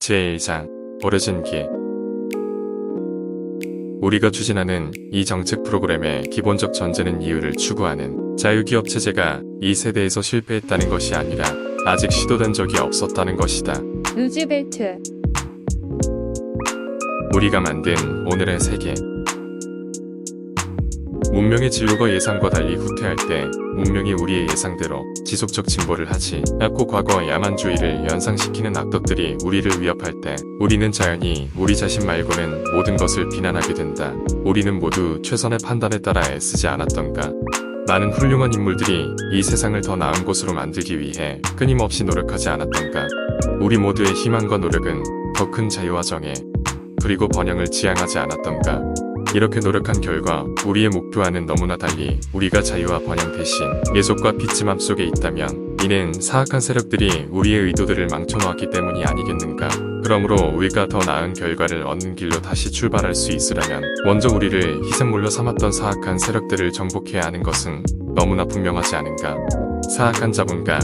제1장 버려진 길 우리가 추진하는 이 정책 프로그램의 기본적 전제는 이유를 추구하는 자유기업 체제가 이 세대에서 실패했다는 것이 아니라 아직 시도된 적이 없었다는 것이다. 루즈벨트, 우리가 만든 오늘의 세계. 문명의 진로가 예상과 달리 후퇴할 때 문명이 우리의 예상대로 지속적 진보를 하지 않고 과거 야만주의를 연상시키는 악덕들이 우리를 위협할 때 우리는 자연히 우리 자신 말고는 모든 것을 비난하게 된다. 우리는 모두 최선의 판단에 따라 애쓰지 않았던가. 많은 훌륭한 인물들이 이 세상을 더 나은 곳으로 만들기 위해 끊임없이 노력하지 않았던가. 우리 모두의 희망과 노력은 더 큰 자유와 정의, 그리고 번영을 지향하지 않았던가. 이렇게 노력한 결과 우리의 목표와는 너무나 달리 우리가 자유와 번영 대신 예속과 빛의 맘속에 있다면 이는 사악한 세력들이 우리의 의도들을 망쳐놓았기 때문이 아니겠는가. 그러므로 우리가 더 나은 결과를 얻는 길로 다시 출발할 수 있으려면 먼저 우리를 희생물로 삼았던 사악한 세력들을 정복해야 하는 것은 너무나 분명하지 않은가. 사악한 자본가,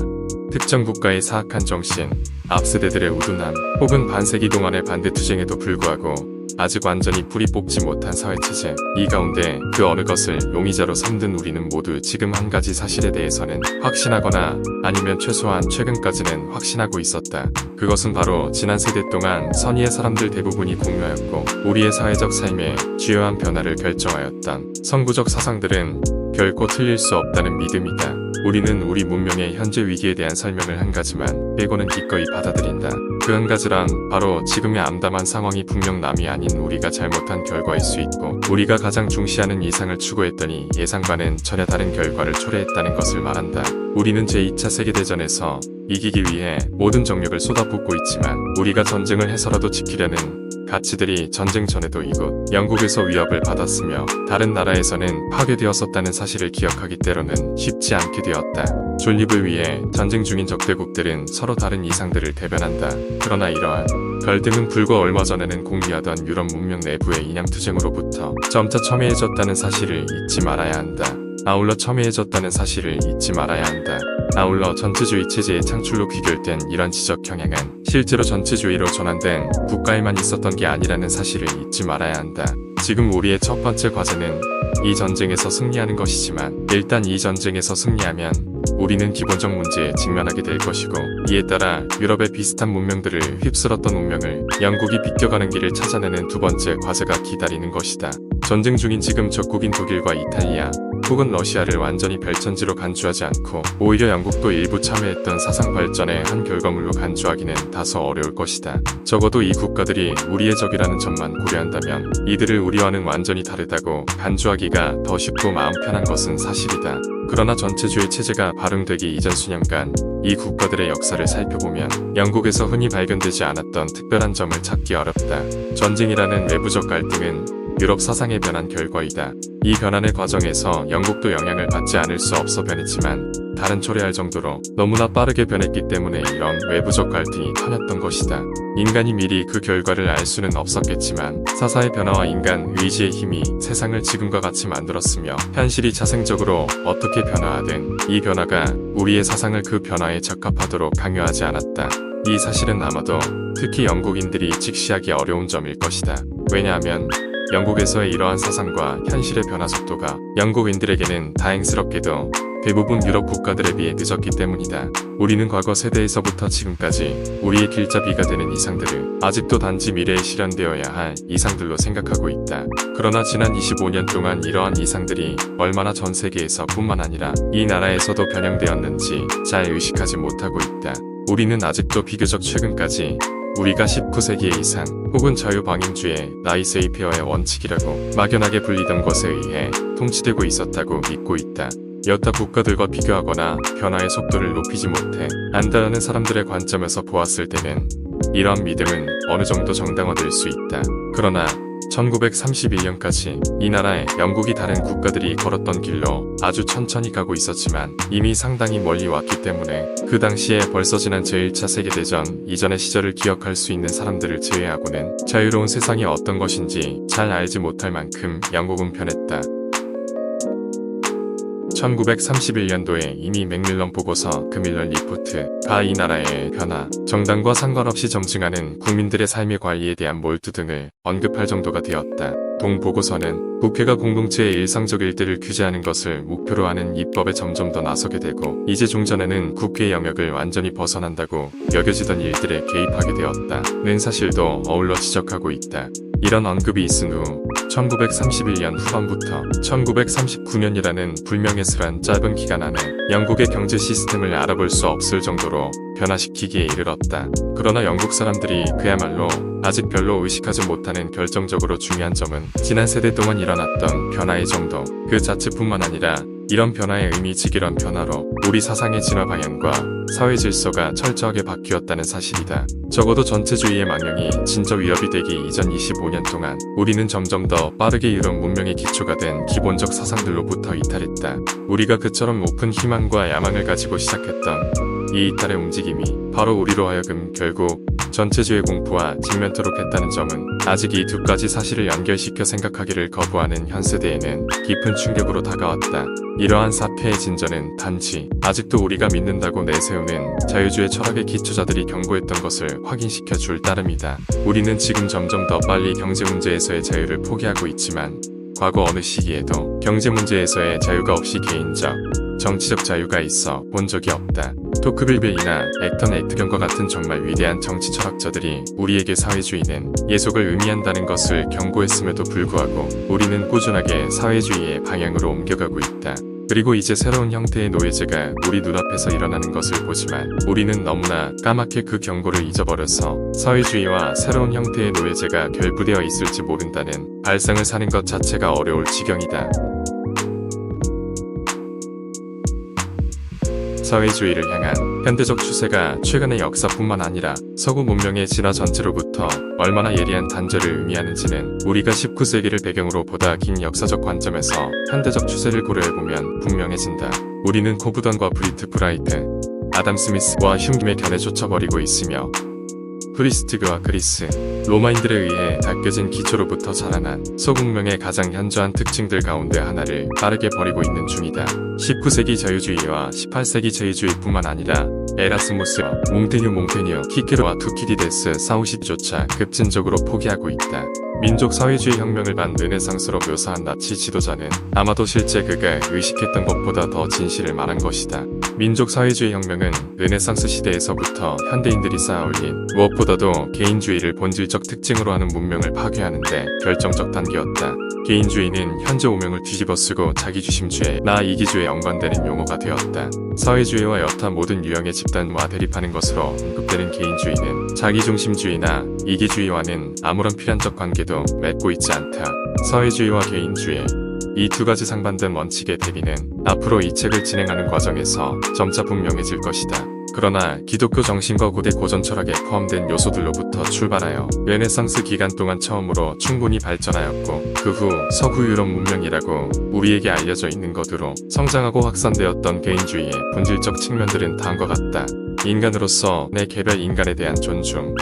특정 국가의 사악한 정신, 앞세대들의 우둔함, 혹은 반세기 동안의 반대 투쟁에도 불구하고 아직 완전히 뿌리 뽑지 못한 사회체제. 이 가운데 그 어느 것을 용의자로 삼든 우리는 모두 지금 한 가지 사실에 대해서는 확신하거나 아니면 최소한 최근까지는 확신하고 있었다. 그것은 바로 지난 세대 동안 선의의 사람들 대부분이 공유하였고 우리의 사회적 삶의 주요한 변화를 결정하였던 선구적 사상들은 결코 틀릴 수 없다는 믿음이다. 우리는 우리 문명의 현재 위기에 대한 설명을 한 가지만 빼고는 기꺼이 받아들인다. 그 한 가지란 바로 지금의 암담한 상황이 분명 남이 아닌 우리가 잘못한 결과일 수 있고 우리가 가장 중시하는 이상을 추구했더니 예상과는 전혀 다른 결과를 초래했다는 것을 말한다. 우리는 제2차 세계대전에서 이기기 위해 모든 정력을 쏟아붓고 있지만 우리가 전쟁을 해서라도 지키려는 가치들이 전쟁 전에도 이곳 영국에서 위협을 받았으며 다른 나라에서는 파괴되었었다는 사실을 기억하기 때로는 쉽지 않게 되었다. 존립을 위해 전쟁 중인 적대국들은 서로 다른 이상들을 대변한다. 그러나 이러한 갈등은 불과 얼마 전에는 공비하던 유럽 문명 내부의 인양투쟁으로부터 점차 첨예해졌다는 사실을 잊지 말아야 한다. 아울러 첨예해졌다는 사실을 잊지 말아야 한다. 아울러 전체주의 체제의 창출로 귀결된 이런 지적 경향은 실제로 전체주의로 전환된 국가에만 있었던 게 아니라는 사실을 잊지 말아야 한다. 지금 우리의 첫 번째 과제는 이 전쟁에서 승리하는 것이지만 일단 이 전쟁에서 승리하면 우리는 기본적 문제에 직면하게 될 것이고 이에 따라 유럽의 비슷한 문명들을 휩쓸었던 운명을 영국이 비껴가는 길을 찾아내는 두 번째 과제가 기다리는 것이다. 전쟁 중인 지금 적국인 독일과 이탈리아 혹은 러시아를 완전히 별천지로 간주하지 않고 오히려 영국도 일부 참여했던 사상 발전의 한 결과물로 간주하기는 다소 어려울 것이다. 적어도 이 국가들이 우리의 적이라는 점만 고려한다면 이들을 우리와는 완전히 다르다고 간주하기가 더 쉽고 마음 편한 것은 사실이다. 그러나 전체주의 체제가 발흥되기 이전 수년간 이 국가들의 역사를 살펴보면 영국에서 흔히 발견되지 않았던 특별한 점을 찾기 어렵다. 전쟁이라는 외부적 갈등은 유럽 사상의 변한 결과이다. 이 변환의 과정에서 영국도 영향을 받지 않을 수 없어 변했지만 다른 초래할 정도로 너무나 빠르게 변했기 때문에 이런 외부적 갈등이 터졌던 것이다. 인간이 미리 그 결과를 알 수는 없었겠지만 사사의 변화와 인간 의지의 힘이 세상을 지금과 같이 만들었으며 현실이 자생적으로 어떻게 변화하든 이 변화가 우리의 사상을 그 변화에 적합하도록 강요하지 않았다. 이 사실은 아마도 특히 영국인들이 직시하기 어려운 점일 것이다. 왜냐하면 영국에서의 이러한 사상과 현실의 변화 속도가 영국인들에게는 다행스럽게도 대부분 유럽 국가들에 비해 늦었기 때문이다. 우리는 과거 세대에서부터 지금까지 우리의 길잡이가 되는 이상들을 아직도 단지 미래에 실현되어야 할 이상들로 생각하고 있다. 그러나 지난 25년 동안 이러한 이상들이 얼마나 전 세계에서 뿐만 아니라 이 나라에서도 변형되었는지 잘 의식하지 못하고 있다. 우리는 아직도 비교적 최근까지 우리가 19세기의 이상 혹은 자유방임주의 나이세이페어의 원칙이라고 막연하게 불리던 것에 의해 통치되고 있었다고 믿고 있다. 여타 국가들과 비교하거나 변화의 속도를 높이지 못해 안다라는 사람들의 관점에서 보았을 때는 이러한 믿음은 어느 정도 정당화될 수 있다. 그러나 1931년까지 이 나라에 영국이 다른 국가들이 걸었던 길로 아주 천천히 가고 있었지만 이미 상당히 멀리 왔기 때문에 그 당시에 벌써 지난 제1차 세계대전 이전의 시절을 기억할 수 있는 사람들을 제외하고는 자유로운 세상이 어떤 것인지 잘 알지 못할 만큼 영국은 변했다. 1931년도에 이미 맥밀런 보고서 그 밀런 리포트가 이 나라의 변화, 정당과 상관없이 점증하는 국민들의 삶의 관리에 대한 몰두 등을 언급할 정도가 되었다. 동 보고서는 국회가 공동체의 일상적 일들을 규제하는 것을 목표로 하는 입법에 점점 더 나서게 되고 이제 종전에는 국회 영역을 완전히 벗어난다고 여겨지던 일들에 개입하게 되었다는 사실도 어울러 지적하고 있다. 이런 언급이 있은 후 1931년 후반부터 1939년이라는 불명예스런 짧은 기간 안에 영국의 경제 시스템을 알아볼 수 없을 정도로 변화시키기에 이르렀다. 그러나 영국 사람들이 그야말로 아직 별로 의식하지 못하는 결정적으로 중요한 점은 지난 세대 동안 일어났던 변화의 정도 그 자체뿐만 아니라 이런 변화의 의미직이런 변화로 우리 사상의 진화 방향과 사회 질서가 철저하게 바뀌었다는 사실이다. 적어도 전체주의의 망령이 진짜 위협이 되기 이전 25년 동안 우리는 점점 더 빠르게 이룬 문명의 기초가 된 기본적 사상들로부터 이탈했다. 우리가 그처럼 높은 희망과 야망을 가지고 시작했던 이 이탈의 움직임이 바로 우리로 하여금 결국 전체주의 공포와 직면토록 했다는 점은 아직 이 두 가지 사실을 연결시켜 생각하기를 거부하는 현 세대에는 깊은 충격으로 다가왔다. 이러한 사태의 진전은 단지 아직도 우리가 믿는다고 내세우는 자유주의 철학의 기초자들이 경고했던 것을 확인시켜 줄 따름이다. 우리는 지금 점점 더 빨리 경제 문제에서의 자유를 포기하고 있지만 과거 어느 시기에도 경제 문제에서의 자유가 없이 개인적, 정치적 자유가 있어 본 적이 없다. 토크빌빌이나 액턴 액트경과 같은 정말 위대한 정치 철학자들이 우리에게 사회주의는 예속을 의미한다는 것을 경고했음에도 불구하고 우리는 꾸준하게 사회주의의 방향으로 옮겨가고 있다. 그리고 이제 새로운 형태의 노예제가 우리 눈앞에서 일어나는 것을 보지만 우리는 너무나 까맣게 그 경고를 잊어버려서 사회주의와 새로운 형태의 노예제가 결부되어 있을지 모른다는 발상을 사는 것 자체가 어려울 지경이다. 사회주의를 향한 현대적 추세가 최근의 역사뿐만 아니라 서구 문명의 진화 전체로부터 얼마나 예리한 단절을 의미하는지는 우리가 19세기를 배경으로 보다 긴 역사적 관점에서 현대적 추세를 고려해보면 분명해진다. 우리는 코브던과 브리트 브라이트, 아담 스미스와 흉김의 견해 쫓아버리고 있으며 프리스티그와 그리스, 로마인들에 의해 닦여진 기초로부터 자라난 소국명의 가장 현저한 특징들 가운데 하나를 빠르게 버리고 있는 중이다. 19세기 자유주의와 18세기 자유주의뿐만 아니라 에라스무스와 몽테뉴 몽테뉴, 키케로와 투키디데스 사우시조차 급진적으로 포기하고 있다. 민족 사회주의 혁명을 반 르네상스로 묘사한 나치 지도자는 아마도 실제 그가 의식했던 것보다 더 진실을 말한 것이다. 민족 사회주의 혁명은 르네상스 시대에서부터 현대인들이 쌓아올린 무엇보다도 개인주의를 본질적 특징으로 하는 문명을 파괴하는데 결정적 단계였다. 개인주의는 현재 오명을 뒤집어쓰고 자기주심주의, 나 이기주의에 연관되는 용어가 되었다. 사회주의와 여타 모든 유형의 집단과 대립하는 것으로 언급되는 개인주의는 자기중심주의나 이기주의와는 아무런 필연적 관계도 맺고 있지 않다. 사회주의와 개인주의, 이두 가지 상반된 원칙의 대비는 앞으로 이 책을 진행하는 과정에서 점차 분명해질 것이다. 그러나 기독교 정신과 고대 고전 철학에 포함된 요소들로부터 출발하여 르네상스 기간 동안 처음으로 충분히 발전하였고 그 후 서구 유럽 문명이라고 우리에게 알려져 있는 것으로 성장하고 확산되었던 개인주의의 본질적 측면들은 다음과 같다. 인간으로서 내 개별 인간에 대한 존중,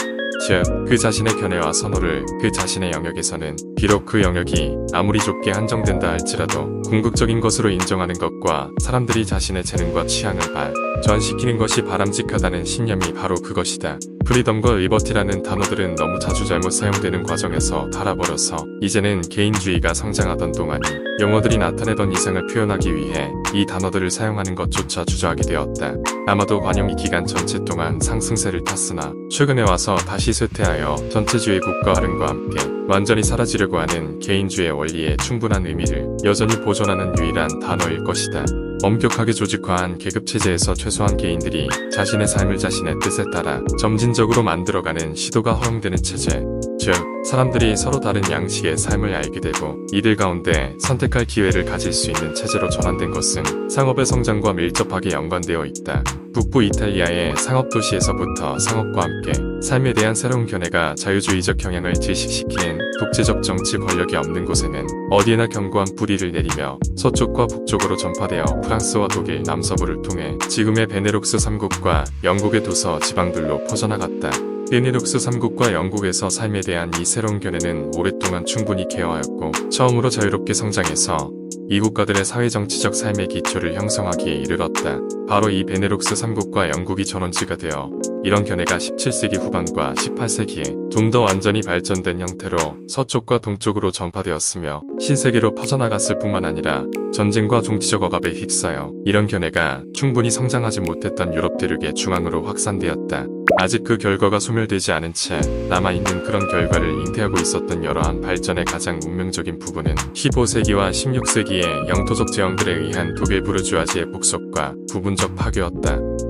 즉, 그 자신의 견해와 선호를 그 자신의 영역에서는 비록 그 영역이 아무리 좁게 한정된다 할지라도 궁극적인 것으로 인정하는 것과 사람들이 자신의 재능과 취향을 발 전시키는 것이 바람직하다는 신념이 바로 그것이다. 프리덤과 리버티라는 단어들은 너무 자주 잘못 사용되는 과정에서 달아버려서 이제는 개인주의가 성장하던 동안이 용어들이 나타내던 이상을 표현하기 위해 이 단어들을 사용하는 것조차 주저하게 되었다. 아마도 관용이 기간 전체 동안 상승세를 탔으나 최근에 와서 다시 쇠퇴하여 전체주의 국가 활용과 함께 완전히 사라지려고 하는 개인주의 원리의 충분한 의미를 여전히 보존하는 유일한 단어일 것이다. 엄격하게 조직화한 계급체제에서 최소한 개인들이 자신의 삶을 자신의 뜻에 따라 점진적으로 만들어가는 시도가 허용되는 체제. 즉, 사람들이 서로 다른 양식의 삶을 알게 되고 이들 가운데 선택할 기회를 가질 수 있는 체제로 전환된 것은 상업의 성장과 밀접하게 연관되어 있다. 북부 이탈리아의 상업 도시에서부터 상업과 함께 삶에 대한 새로운 견해가 자유주의적 경향을 질식시키는 독재적 정치 권력이 없는 곳에는 어디에나 견고한 뿌리를 내리며 서쪽과 북쪽으로 전파되어 프랑스와 독일 남서부를 통해 지금의 베네룩스 3국과 영국의 도서 지방들로 퍼져나갔다. 베네룩스 3국과 영국에서 삶에 대한 이 새로운 견해는 오랫동안 충분히 개화하였고 처음으로 자유롭게 성장해서 이 국가들의 사회정치적 삶의 기초를 형성하기에 이르렀다. 바로 이 베네룩스 3국과 영국이 전원지가 되어 이런 견해가 17세기 후반과 18세기에 좀 더 완전히 발전된 형태로 서쪽과 동쪽으로 전파되었으며 신세계로 퍼져나갔을 뿐만 아니라 전쟁과 종지적 억압에 휩싸여 이런 견해가 충분히 성장하지 못했던 유럽 대륙의 중앙으로 확산되었다. 아직 그 결과가 소멸되지 않은 채 남아있는 그런 결과를 잉태하고 있었던 여러한 발전의 가장 운명적인 부분은 15세기와 16세기의 영토적 제왕들에 의한 독일 부르주아지의 복속과 부분적 파괴였다.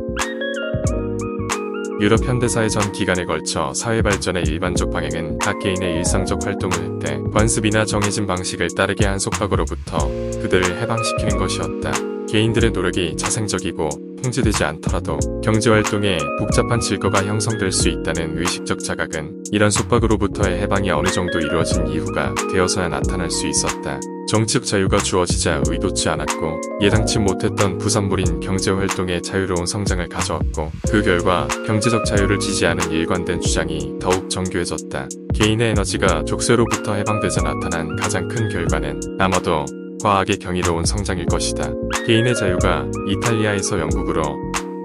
유럽 현대사의 전 기간에 걸쳐 사회 발전의 일반적 방향은 각 개인의 일상적 활동을 할때 관습이나 정해진 방식을 따르게 한 속박으로부터 그들을 해방시키는 것이었다. 개인들의 노력이 자생적이고 통제되지 않더라도 경제활동에 복잡한 질거가 형성될 수 있다는 의식적 자각은 이런 속박으로부터의 해방이 어느 정도 이루어진 이후가 되어서야 나타날 수 있었다. 정치적 자유가 주어지자 의도치 않았고 예상치 못했던 부산물인 경제활동의 자유로운 성장을 가져왔고 그 결과 경제적 자유를 지지하는 일관된 주장이 더욱 정교해졌다. 개인의 에너지가 족쇄로부터 해방되자 나타난 가장 큰 결과는 아마도 과학의 경이로운 성장일 것이다. 개인의 자유가 이탈리아에서 영국으로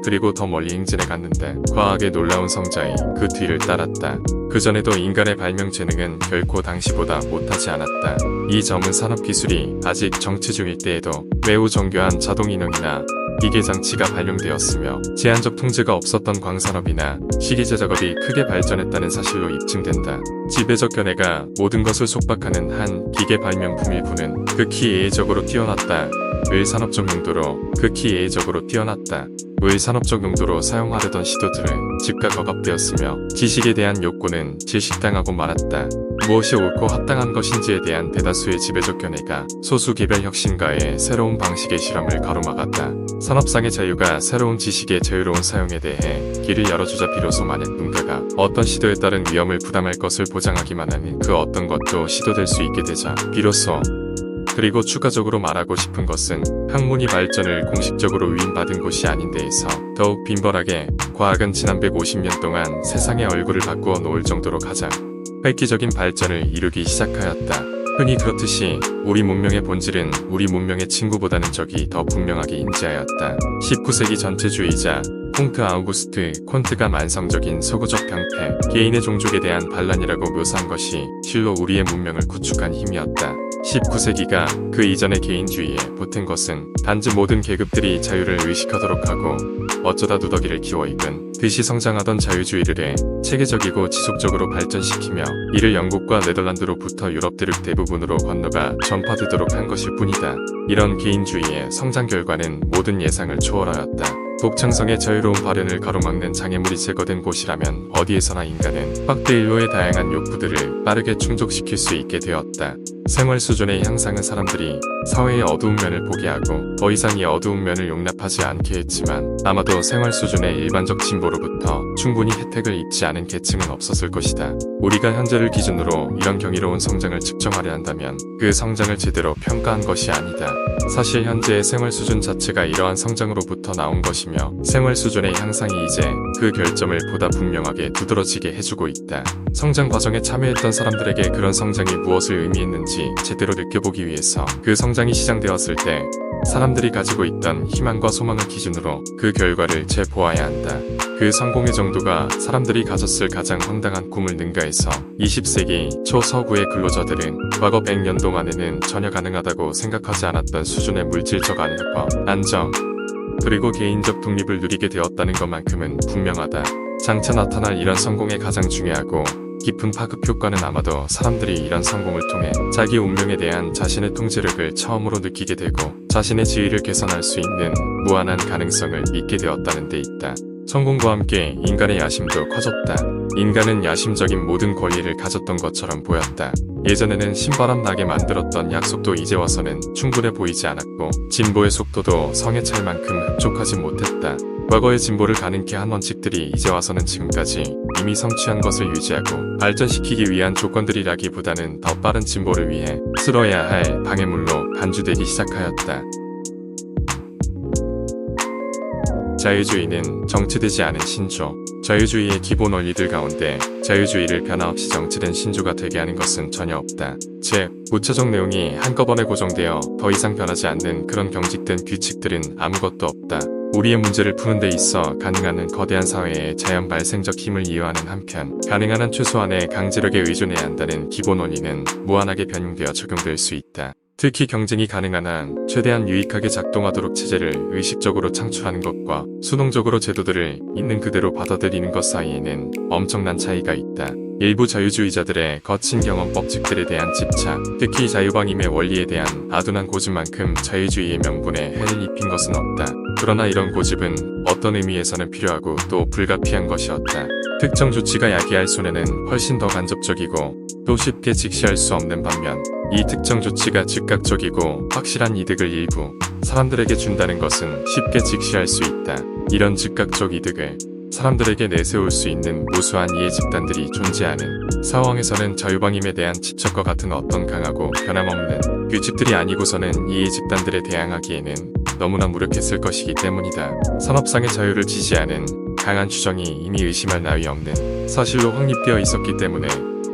그리고 더 멀리 행진해 갔는데 과학의 놀라운 성장이 그 뒤를 따랐다. 그전에도 인간의 발명 재능은 결코 당시보다 못하지 않았다. 이 점은 산업기술이 아직 정치 중일 때에도 매우 정교한 자동인형이나 기계 장치가 발명되었으며 제한적 통제가 없었던 광산업이나 시기제 작업이 크게 발전했다는 사실로 입증된다. 지배적 견해가 모든 것을 속박하는 한 기계 발명품 일부는 극히 예외적으로 뛰어났다. 을 산업적 용도로 극히 예외적으로 뛰어났다. 을 산업적 용도로 사용하려던 시도들은 즉각 억압되었으며 지식에 대한 욕구는 질식당하고 말았다. 무엇이 옳고 합당한 것인지에 대한 대다수의 지배적 견해가 소수 개별 혁신가의 새로운 방식의 실험을 가로막았다. 산업상의 자유가 새로운 지식의 자유로운 사용에 대해 길을 열어주자 비로소 만약 누군가가 어떤 시도에 따른 위험을 부담할 것을 보장하기만 하는 그 어떤 것도 시도될 수 있게 되자 비로소 그리고 추가적으로 말하고 싶은 것은 학문이 발전을 공식적으로 위임받은 곳이 아닌 데에서 더욱 빈번하게 과학은 지난 150년 동안 세상의 얼굴을 바꾸어 놓을 정도로 가장 획기적인 발전을 이루기 시작하였다. 흔히 그렇듯이 우리 문명의 본질은 우리 문명의 친구보다는 적이 더 분명하게 인지하였다. 19세기 전체주의자 콩트 아우구스트 콘트가 만성적인 서구적 병폐, 개인의 종족에 대한 반란이라고 묘사한 것이 실로 우리의 문명을 구축한 힘이었다. 19세기가 그 이전의 개인주의에 보탠 것은 단지 모든 계급들이 자유를 의식하도록 하고 어쩌다 누더기를 키워 입은 듯이 성장하던 자유주의를 해 체계적이고 지속적으로 발전시키며 이를 영국과 네덜란드로부터 유럽 대륙 대부분으로 건너가 전파되도록 한 것일 뿐이다. 이런 개인주의의 성장 결과는 모든 예상을 초월하였다. 독창성의 자유로운 발현을 가로막는 장애물이 제거된 곳이라면 어디에서나 인간은 확대 일로의 다양한 욕구들을 빠르게 충족시킬 수 있게 되었다. 생활 수준의 향상은 사람들이 사회의 어두운 면을 보게 하고 더 이상 이 어두운 면을 용납하지 않게 했지만 아마도 생활 수준의 일반적 진보로부터 충분히 혜택을 입지 않은 계층은 없었을 것이다. 우리가 현재를 기준으로 이런 경이로운 성장을 측정하려 한다면 그 성장을 제대로 평가한 것이 아니다. 사실 현재의 생활 수준 자체가 이러한 성장으로부터 나온 것이며 생활 수준의 향상이 이제 그 결점을 보다 분명하게 두드러지게 해주고 있다. 성장 과정에 참여했던 사람들에게 그런 성장이 무엇을 의미했는지 제대로 느껴보기 위해서 그 성장이 시작되었을 때 사람들이 가지고 있던 희망과 소망을 기준으로 그 결과를 재보아야 한다. 그 성공의 정도가 사람들이 가졌을 가장 황당한 꿈을 능가해서 20세기 초 서구의 근로자들은 과거 100년 동안에는 전혀 가능하다고 생각하지 않았던 수준의 물질적 안정과 안정, 그리고 개인적 독립을 누리게 되었다는 것만큼은 분명하다. 장차 나타날 이런 성공의 가장 중요하고 깊은 파급 효과는 아마도 사람들이 이런 성공을 통해 자기 운명에 대한 자신의 통제력을 처음으로 느끼게 되고 자신의 지위를 개선할 수 있는 무한한 가능성을 믿게 되었다는 데 있다. 성공과 함께 인간의 야심도 커졌다. 인간은 야심적인 모든 권리를 가졌던 것처럼 보였다. 예전에는 신바람 나게 만들었던 약속도 이제 와서는 충분해 보이지 않았고 진보의 속도도 성에 찰 만큼 흡족하지 못했다. 과거의 진보를 가능케 한 원칙들이 이제 와서는 지금까지 이미 성취한 것을 유지하고 발전시키기 위한 조건들이라기보다는 더 빠른 진보를 위해 쓸어야 할 방해물로 간주되기 시작하였다. 자유주의는 정치되지 않은 신조, 자유주의의 기본 원리들 가운데 자유주의를 변화없이 정치된 신조가 되게 하는 것은 전혀 없다. 즉, 무차적 내용이 한꺼번에 고정되어 더 이상 변하지 않는 그런 경직된 규칙들은 아무것도 없다. 우리의 문제를 푸는 데 있어 가능한 한 거대한 사회의 자연 발생적 힘을 이해하는 한편 가능한 한 최소한의 강제력에 의존해야 한다는 기본 원리는 무한하게 변형되어 적용될 수 있다. 특히 경쟁이 가능한 한 최대한 유익하게 작동하도록 체제를 의식적으로 창출하는 것과 수동적으로 제도들을 있는 그대로 받아들이는 것 사이에는 엄청난 차이가 있다. 일부 자유주의자들의 거친 경험 법칙들에 대한 집착, 특히 자유방임의 원리에 대한 아둔한 고집만큼 자유주의의 명분에 해를 입힌 것은 없다. 그러나 이런 고집은 어떤 의미에서는 필요하고 또 불가피한 것이었다. 특정 조치가 야기할 손해는 훨씬 더 간접적이고 또 쉽게 직시할 수 없는 반면 이 특정 조치가 즉각적이고 확실한 이득을 일부 사람들에게 준다는 것은 쉽게 직시할 수 있다. 이런 즉각적 이득을 사람들에게 내세울 수 있는 무수한 이해 집단들이 존재하는 상황에서는 자유방임에 대한 집착과 같은 어떤 강하고 변함없는 규칙들이 아니고서는 이해 집단들에 대항하기에는 너무나 무력했을 것이기 때문이다. 산업상의 자유를 지지하는 강한 추정이 이미 의심할 나위 없는 사실로 확립되어 있었기 때문에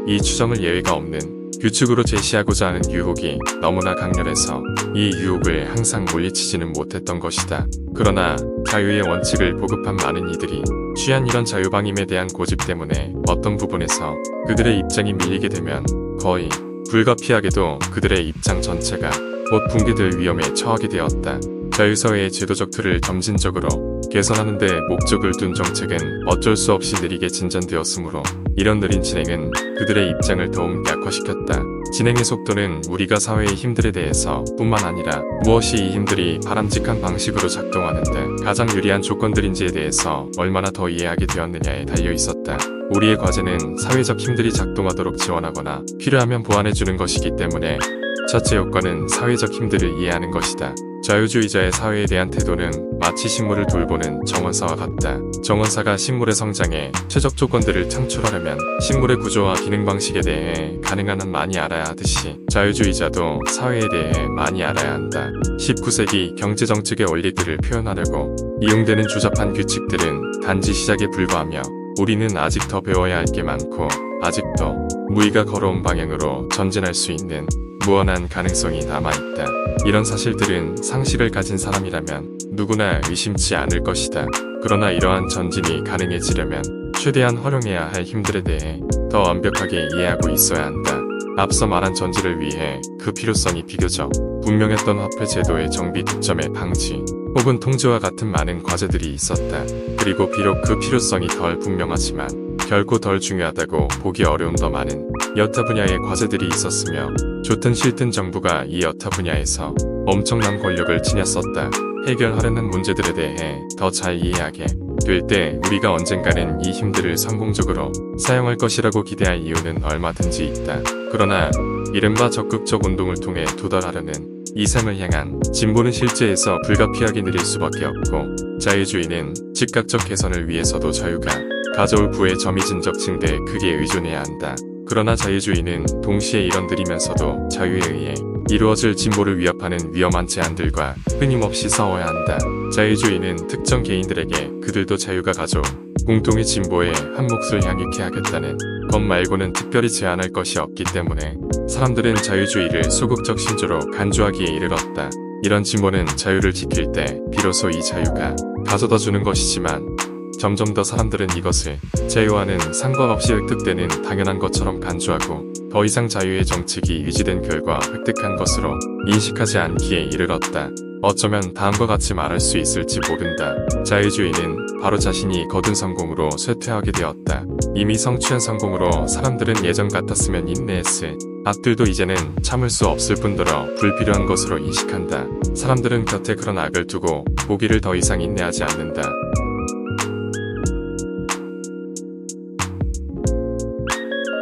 이 추정을 예외가 없는 규칙으로 제시하고자 하는 유혹이 너무나 강렬해서 이 유혹을 항상 물리치지는 못했던 것이다. 그러나 자유의 원칙을 보급한 많은 이들이 취한 이런 자유방임에 대한 고집 때문에 어떤 부분에서 그들의 입장이 밀리게 되면 거의 불가피하게도 그들의 입장 전체가 곧 붕괴될 위험에 처하게 되었다. 자유사회의 제도적 틀을 점진적으로 개선하는 데 목적을 둔 정책은 어쩔 수 없이 느리게 진전되었으므로 이런 느린 진행은 그들의 입장을 더욱 약화시켰다. 진행의 속도는 우리가 사회의 힘들에 대해서 뿐만 아니라 무엇이 이 힘들이 바람직한 방식으로 작동하는데 가장 유리한 조건들인지에 대해서 얼마나 더 이해하게 되었느냐에 달려 있었다. 우리의 과제는 사회적 힘들이 작동하도록 지원하거나 필요하면 보완해주는 것이기 때문에 첫째 요건은 사회적 힘들을 이해하는 것이다. 자유주의자의 사회에 대한 태도는 마치 식물을 돌보는 정원사와 같다. 정원사가 식물의 성장에 최적 조건들을 창출하려면 식물의 구조와 기능 방식에 대해 가능한 한 많이 알아야 하듯이 자유주의자도 사회에 대해 많이 알아야 한다. 19세기 경제정책의 원리들을 표현하려고 이용되는 주잡한 규칙들은 단지 시작에 불과하며 우리는 아직 더 배워야 할 게 많고 아직도 무의가 걸어온 방향으로 전진할 수 있는 무한한 가능성이 남아있다. 이런 사실들은 상식을 가진 사람이라면 누구나 의심치 않을 것이다. 그러나 이러한 전진이 가능해지려면 최대한 활용해야 할 힘들에 대해 더 완벽하게 이해하고 있어야 한다. 앞서 말한 전지를 위해 그 필요성이 비교적 분명했던 화폐 제도의 정비 득점의 방지 혹은 통제와 같은 많은 과제들이 있었다. 그리고 비록 그 필요성이 덜 분명하지만 결코 덜 중요하다고 보기 어려운 더 많은 여타 분야의 과제들이 있었으며 좋든 싫든 정부가 이 여타 분야에서 엄청난 권력을 지녔었다. 해결하려는 문제들에 대해 더 잘 이해하게 될 때 우리가 언젠가는 이 힘들을 성공적으로 사용할 것이라고 기대할 이유는 얼마든지 있다. 그러나 이른바 적극적 운동을 통해 도달하려는 이상을 향한 진보는 실제에서 불가피하게 느릴 수밖에 없고 자유주의는 즉각적 개선을 위해서도 자유가 가져올 부의 점이진적 증대에 크게 의존해야 한다. 그러나 자유주의는 동시에 이런 느리면서도 자유에 의해 이루어질 진보를 위협하는 위험한 제한들과 끊임없이 싸워야 한다. 자유주의는 특정 개인들에게 그들도 자유가 가져 공통의 진보에 한 몫을 향유케 하겠다는 것 말고는 특별히 제한할 것이 없기 때문에 사람들은 자유주의를 소극적 신조로 간주하기에 이르렀다. 이런 진보는 자유를 지킬 때 비로소 이 자유가 가져다 주는 것이지만 점점 더 사람들은 이것을 자유와는 상관없이 획득되는 당연한 것처럼 간주하고 더 이상 자유의 정책이 유지된 결과 획득한 것으로 인식하지 않기에 이르렀다. 어쩌면 다음과 같이 말할 수 있을지 모른다. 자유주의는 바로 자신이 거둔 성공으로 쇠퇴하게 되었다. 이미 성취한 성공으로 사람들은 예전 같았으면 인내했을 악들도 이제는 참을 수 없을 뿐더러 불필요한 것으로 인식한다. 사람들은 곁에 그런 악을 두고 보기를 더 이상 인내하지 않는다.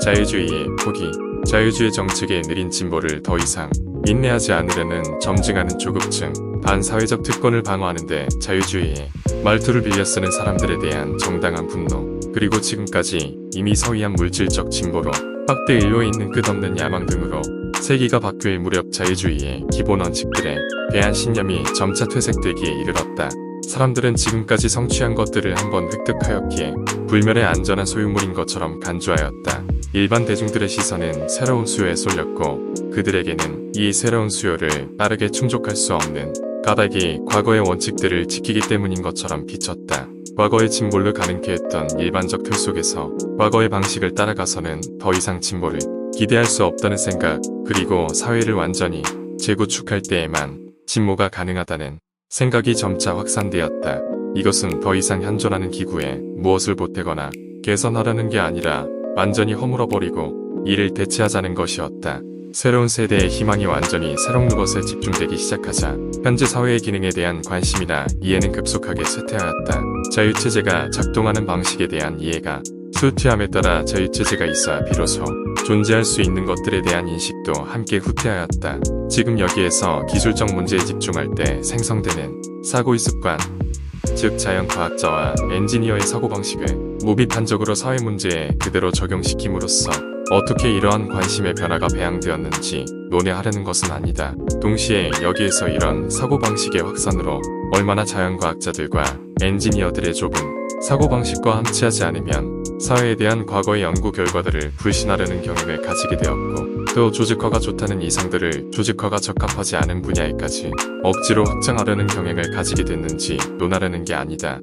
자유주의의 포기, 자유주의 정책의 느린 진보를 더 이상 인내하지 않으려는 점증하는 조급증, 반사회적 특권을 방어하는데 자유주의의 말투를 빌려 쓰는 사람들에 대한 정당한 분노, 그리고 지금까지 이미 서위한 물질적 진보로 확대 일로에 있는 끝없는 야망 등으로 세기가 바뀔 무렵 자유주의의 기본 원칙들에 대한 신념이 점차 퇴색되기에 이르렀다. 사람들은 지금까지 성취한 것들을 한번 획득하였기에 불멸의 안전한 소유물인 것처럼 간주하였다. 일반 대중들의 시선은 새로운 수요에 쏠렸고 그들에게는 이 새로운 수요를 빠르게 충족할 수 없는 까닭이 과거의 원칙들을 지키기 때문인 것처럼 비쳤다. 과거의 침몰을 가능케 했던 일반적 틀 속에서 과거의 방식을 따라가서는 더 이상 침몰을 기대할 수 없다는 생각 그리고 사회를 완전히 재구축할 때에만 침몰가 가능하다는 생각이 점차 확산되었다. 이것은 더 이상 현존하는 기구에 무엇을 보태거나 개선하려는 게 아니라 완전히 허물어버리고 이를 대체하자는 것이었다. 새로운 세대의 희망이 완전히 새로운 것에 집중되기 시작하자 현재 사회의 기능에 대한 관심이나 이해는 급속하게 쇠퇴하였다. 자유체제가 작동하는 방식에 대한 이해가 쇠퇴함에 따라 자유체제가 있어야 비로소 존재할 수 있는 것들에 대한 인식도 함께 후퇴하였다. 지금 여기에서 기술적 문제에 집중할 때 생성되는 사고의 습관, 즉 자연과학자와 엔지니어의 사고방식을 무비판적으로 사회 문제에 그대로 적용시킴으로써 어떻게 이러한 관심의 변화가 배양되었는지 논의하려는 것은 아니다. 동시에 여기에서 이런 사고방식의 확산으로 얼마나 자연과학자들과 엔지니어들의 좁은 사고방식과 함께하지 않으면 사회에 대한 과거의 연구 결과들을 불신하려는 경향을 가지게 되었고 또 조직화가 좋다는 이상들을 조직화가 적합하지 않은 분야에까지 억지로 확장하려는 경향을 가지게 됐는지 논하려는 게 아니다.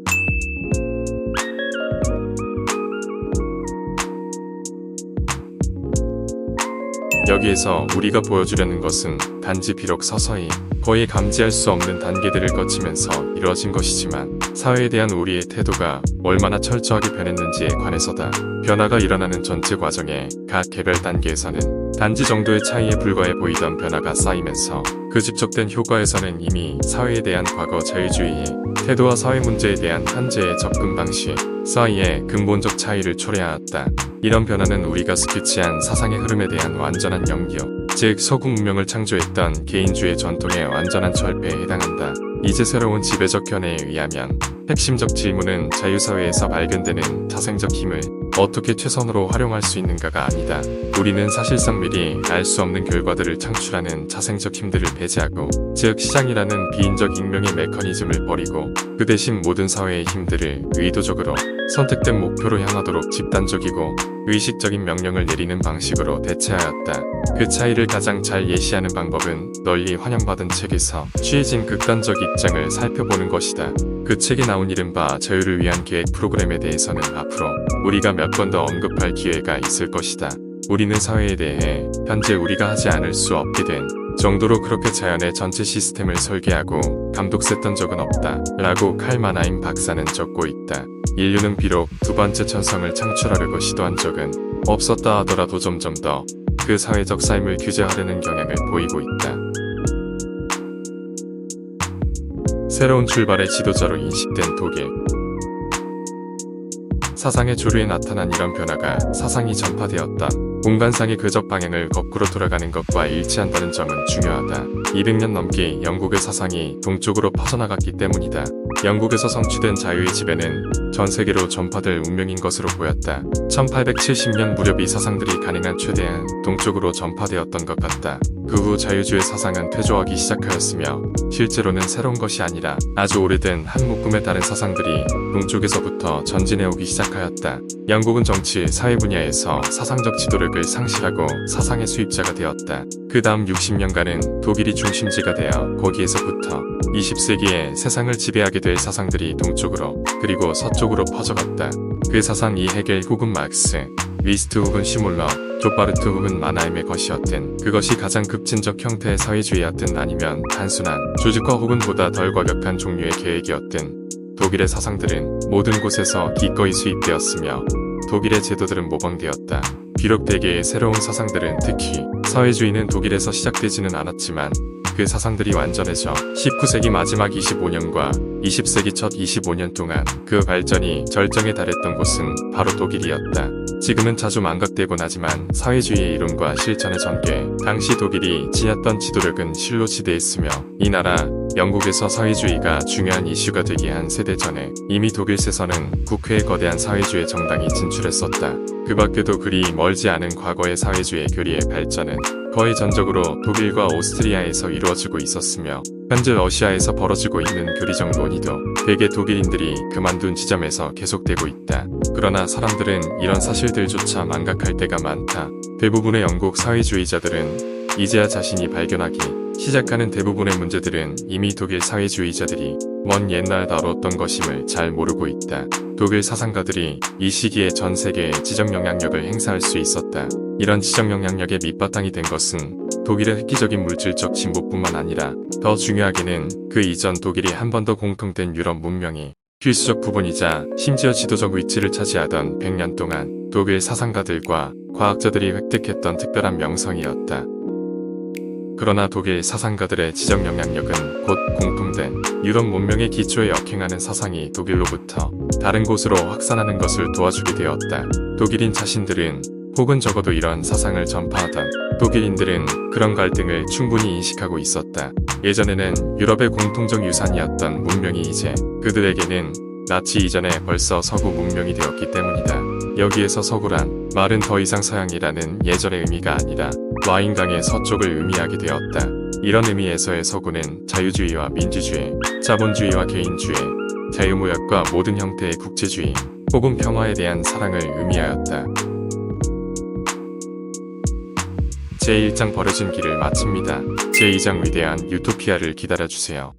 여기에서 우리가 보여주려는 것은 단지 비록 서서히 거의 감지할 수 없는 단계들을 거치면서 이루어진 것이지만 사회에 대한 우리의 태도가 얼마나 철저하게 변했는지에 관해서다. 변화가 일어나는 전체 과정에 각 개별 단계에서는 단지 정도의 차이에 불과해 보이던 변화가 쌓이면서 그 집적된 효과에서는 이미 사회에 대한 과거 자유주의의 태도와 사회 문제에 대한 현재의 접근 방식 사이에 근본적 차이를 초래하였다. 이런 변화는 우리가 스케치한 사상의 흐름에 대한 완전한 연기요. 즉 서구 문명을 창조했던 개인주의 전통의 완전한 철폐에 해당한다. 이제 새로운 지배적 견해에 의하면 핵심적 질문은 자유사회에서 발견되는 자생적 힘을 어떻게 최선으로 활용할 수 있는가가 아니다. 우리는 사실상 미리 알 수 없는 결과들을 창출하는 자생적 힘들을 배제하고, 즉 시장이라는 비인적 익명의 메커니즘을 버리고 그 대신 모든 사회의 힘들을 의도적으로 선택된 목표로 향하도록 집단적이고 의식적인 명령을 내리는 방식으로 대체하였다. 그 차이를 가장 잘 예시하는 방법은 널리 환영받은 책에서 취해진 극단적 입장을 살펴보는 것이다. 그 책에 나온 이른바 자유를 위한 계획 프로그램에 대해서는 앞으로 우리가 몇 번 더 언급할 기회가 있을 것이다. 우리는 사회에 대해 현재 우리가 하지 않을 수 없게 된 정도로 그렇게 자연의 전체 시스템을 설계하고 감독했던 적은 없다. 라고 칼 마나임 박사는 적고 있다. 인류는 비록 두 번째 천성을 창출하려고 시도한 적은 없었다 하더라도 점점 더 그 사회적 삶을 규제하려는 경향을 보이고 있다. 새로운 출발의 지도자로 인식된 독일. 사상의 조류에 나타난 이런 변화가 사상이 전파되었다. 공간상의 궤적 방향을 거꾸로 돌아가는 것과 일치한다는 점은 중요하다. 200년 넘게 영국의 사상이 동쪽으로 퍼져나갔기 때문이다. 영국에서 성취된 자유의 지배는 전 세계로 전파될 운명인 것으로 보였다. 1870년 무렵 이 사상들이 가능한 최대한 동쪽으로 전파되었던 것 같다. 그 후 자유주의 사상은 퇴조하기 시작하였으며 실제로는 새로운 것이 아니라 아주 오래된 한 묶음에 따른 사상들이 동쪽에서부터 전진해오기 시작하였다. 영국은 정치, 사회 분야에서 사상적 지도력을 상실하고 사상의 수입자가 되었다. 그 다음 60년간은 독일이 중심지가 되어 거기에서부터 20세기에 세상을 지배하게 될 사상들이 동쪽으로 그리고 서쪽 으로 퍼져갔다. 그 사상이 헤겔 혹은 막스, 리스트 혹은 시몰러, 조바르트 혹은 마나임의 것이었든 그것이 가장 급진적 형태의 사회주의였든 아니면 단순한 조직화 혹은 보다 덜 과격한 종류의 계획이었든 독일의 사상들은 모든 곳에서 기꺼이 수입되었으며 독일의 제도들은 모방되었다. 비록 대개의 새로운 사상들은 특히 사회주의는 독일에서 시작되지는 않았지만 그 사상들이 완전해져 19세기 마지막 25년과 20세기 첫 25년 동안 그 발전이 절정에 달했던 곳은 바로 독일이었다. 지금은 자주 망각되곤 하지만 사회주의의 이론과 실천의 전개, 당시 독일이 지녔던 지도력은 실로 지대했으며 이 나라 영국에서 사회주의가 중요한 이슈가 되기 한 세대 전에 이미 독일에서는 국회에 거대한 사회주의 정당이 진출했었다. 그 밖에도 그리 멀지 않은 과거의 사회주의 교리의 발전은 거의 전적으로 독일과 오스트리아에서 이루어지고 있었으며 현재 러시아에서 벌어지고 있는 교리적 논의도 대개 독일인들이 그만둔 지점에서 계속되고 있다. 그러나 사람들은 이런 사실들조차 망각할 때가 많다. 대부분의 영국 사회주의자들은 이제야 자신이 발견하기 시작하는 대부분의 문제들은 이미 독일 사회주의자들이 먼 옛날 다뤘던 것임을 잘 모르고 있다. 독일 사상가들이 이 시기에 전 세계에 지적 영향력을 행사할 수 있었다. 이런 지적 영향력의 밑바탕이 된 것은 독일의 획기적인 물질적 진보뿐만 아니라 더 중요하게는 그 이전 독일이 한 번 더 공통된 유럽 문명이 필수적 부분이자 심지어 지도적 위치를 차지하던 100년 동안 독일 사상가들과 과학자들이 획득했던 특별한 명성이었다. 그러나 독일 사상가들의 지적 영향력은 곧 공통된 유럽 문명의 기초에 역행하는 사상이 독일로부터 다른 곳으로 확산하는 것을 도와주게 되었다. 독일인 자신들은 혹은 적어도 이런 사상을 전파하던 독일인들은 그런 갈등을 충분히 인식하고 있었다. 예전에는 유럽의 공통적 유산이었던 문명이 이제 그들에게는 나치 이전에 벌써 서구 문명이 되었기 때문이다. 여기에서 서구란 말은 더 이상 서양이라는 예전의 의미가 아니라 와인강의 서쪽을 의미하게 되었다. 이런 의미에서의 서구는 자유주의와 민주주의, 자본주의와 개인주의, 자유무역과 모든 형태의 국제주의, 혹은 평화에 대한 사랑을 의미하였다. 제1장 버려진 길을 마칩니다. 제2장 위대한 유토피아를 기다려주세요.